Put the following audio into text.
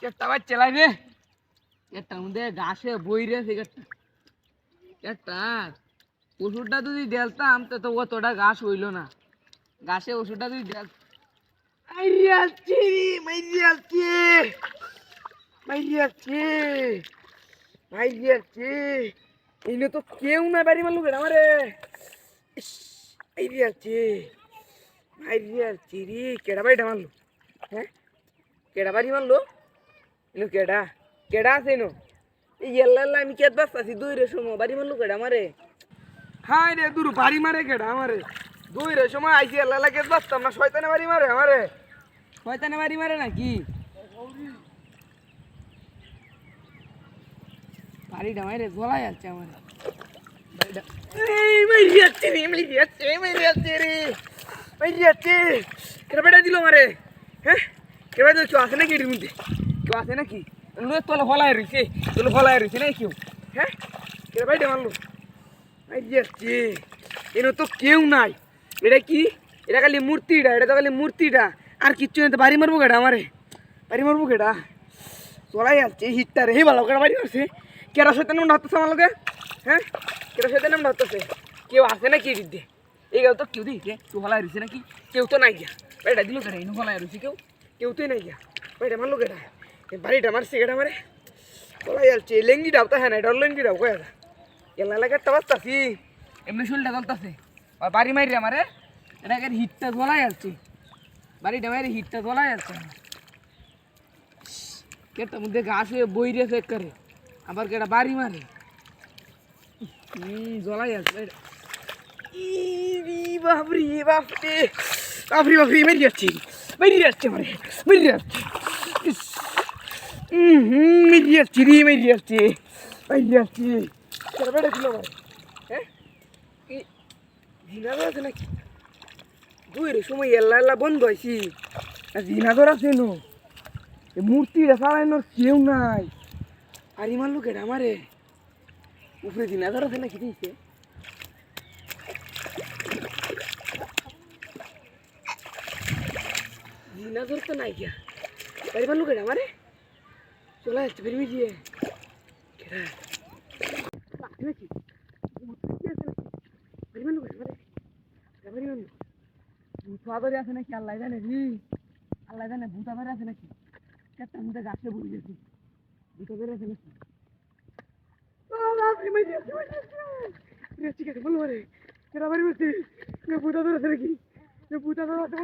কেটটা আবার চালাই রে কেটটার মধ্যে বই রে সিগারেটটা কেটটা ওষুধটা যদি দেলতাম, তো তো অতটা ঘাস হইল না। ঘাসে ওষুধটা যদি দেল তো কেউ বাড়ি মারলো কেডা বাড়িটা মারলো? হ্যাঁ? কেডা বাড়ি মারলো? এনো কেডা? কেডা আছে এই এল্লা আমি কেত বাস্তাছি দইরে সময়, বাড়ি মারলো কেডা আমারে? হাই রে, দূর বাড়ি মারে কেডা আমারে? দইরে সময় আইসি এল্লা কেত বাস্তাম না শয়তানে বাড়ি মারে আমারে? শয়তানে বাড়ি মারে নাকি? বাড়িটা মারে আমার। মেরি রে মেরি যাচ্ছে মেরি রে। মেরি কেডা বেটা দিল মারে হ্যাঁ? কেডা দিল? কেউ আছে নাকি এটির মধ্যে? কেউ আছে নাকি? লোক তোলা ফলায় রয়েছে তোলা ফলায় রয়েছে নাকি কেউ? হ্যাঁ? কেডা বাইটা মারলো। মেরি যাচ্ছে এনে তো কেউ নাই। এটা কি? এটা খালি মূর্তিটা, এটা তো খালি মূর্তিটা। আর কিচ্ছু নেই, তো বাড়ি মারবো কেডা আমারে? বাড়ি মারবো কেডা? চলাই যাচ্ছে হিটটা রে ভালো কেডা বাড়ি মারছে? কেডা সৈতান নাম হতেছে আমার লোকে? হ্যাঁ? কেডা সৈতান নাম হতেছে কেউ আছে নাকি এদিক দিয়ে? এই গাও তো কেউ দিয়েছে তুই হলাই রয়েছে নাকি? কেউ তো নাই গিয়া। বাড়িটা দিল কেডা? ইনু হলাই রয়েছে কেউ? কেউ তোই নাই গিয়া। বাড়িটা মারলো এই বাড়িটা মারছে কেডা মারে। চলাই যাচ্ছে, এই লেঙ্গিটাও তো না এটা লেঙ্গিটাও কয়ে এলা এলাকারটা বাঁচতাছি এমনি শুলটা চলতেছে বাড়ি মারি আমারে এটাকে হিটটা গলায় যাচ্ছে বাড়িটা মারি হিটটা গলায় যাচ্ছে কেটার মধ্যে ঘাস হয়ে বই রে চেক করে আবার কেটা বাড়ি মারে। হুম জ্বলাই যাচ্ছে বাপরে বাপরে। বাপরে বাপরে, মেরে যাচ্ছে। মেরে যাচ্ছে মানে মেরে যাচ্ছে। হুম হুম মেরে যাচ্ছে রে মেরে যাচ্ছে মেরে যাচ্ছে কেটা বেড়ে দিল আমার হ্যাঁ? জিনাদর আছে নাকি? দুই রে সময় এল্লা এল্লা বন্ধ হয়েছি জিনাদর আছে নো। এই মূর্তিটা চালানোর কেউ নাই। আর ইমান লোকের আমারে। উপরে জিনাদর আছে নাকি দিয়েছে জিনাদর তো নাই গিয়া। আর ইমান লোকের আমারে? চলে বেরিয়ে দিয়ে কেডা? আছে নাকি মূর্তি আছে নাকি আল্লাহ জানে রি আল্লাহ জানে ভূত আদরে আছে নাকি কেটটা মুখে গাছে বলি গেছি ভূত আদরে আছে নাকি ঠিক আছে বলো রে কেরা বাড়ি বলছি ভূত আদর আছে নাকি ভূত আদর আছে